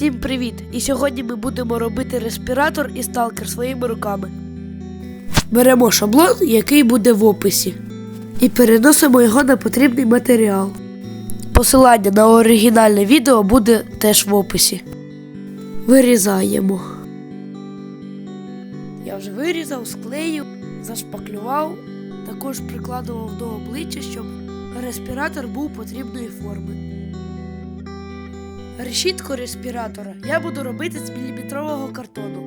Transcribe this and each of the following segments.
Всім привіт! І сьогодні ми будемо робити респіратор і сталкер своїми руками. Беремо шаблон, який буде в описі, і переносимо його на потрібний матеріал. Посилання на оригінальне відео буде теж в описі. Вирізаємо. Я вже вирізав, склеїв, зашпаклював, також прикладував до обличчя, щоб респіратор був потрібної форми. Решітку респіратора я буду робити з міліметрового картону.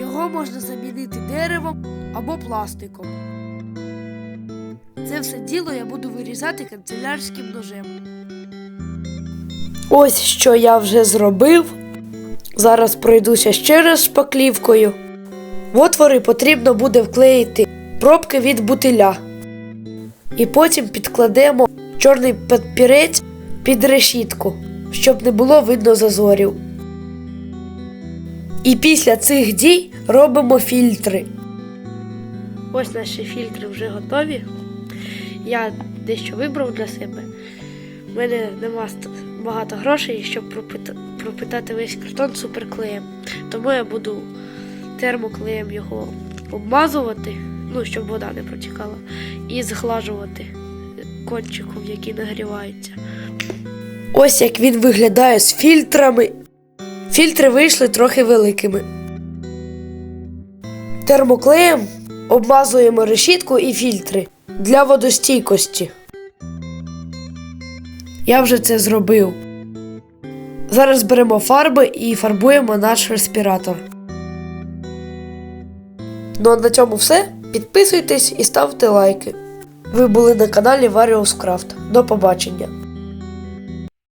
Його можна замінити деревом або пластиком. Це все діло я буду вирізати канцелярським ножем. Ось що я вже зробив. Зараз пройдуся ще раз шпаклівкою. В отвори потрібно буде вклеїти пробки від бутиля. І потім підкладемо чорний папірець під решітку, щоб не було видно зазорів. І після цих дій робимо фільтри. Ось наші фільтри вже готові. Я дещо вибрав для себе. У мене нема багато грошей, щоб пропитати весь картон суперклеєм. Тому я буду термоклеєм його обмазувати, ну, щоб вода не протікала, і зглажувати кончиком, який нагрівається. Ось як він виглядає з фільтрами. Фільтри вийшли трохи великими. Термоклеєм обмазуємо решітку і фільтри для водостійкості. Я вже це зробив. Зараз беремо фарби і фарбуємо наш респіратор. Ну а на цьому все. Підписуйтесь і ставте лайки. Ви були на каналі Various Craft. До побачення!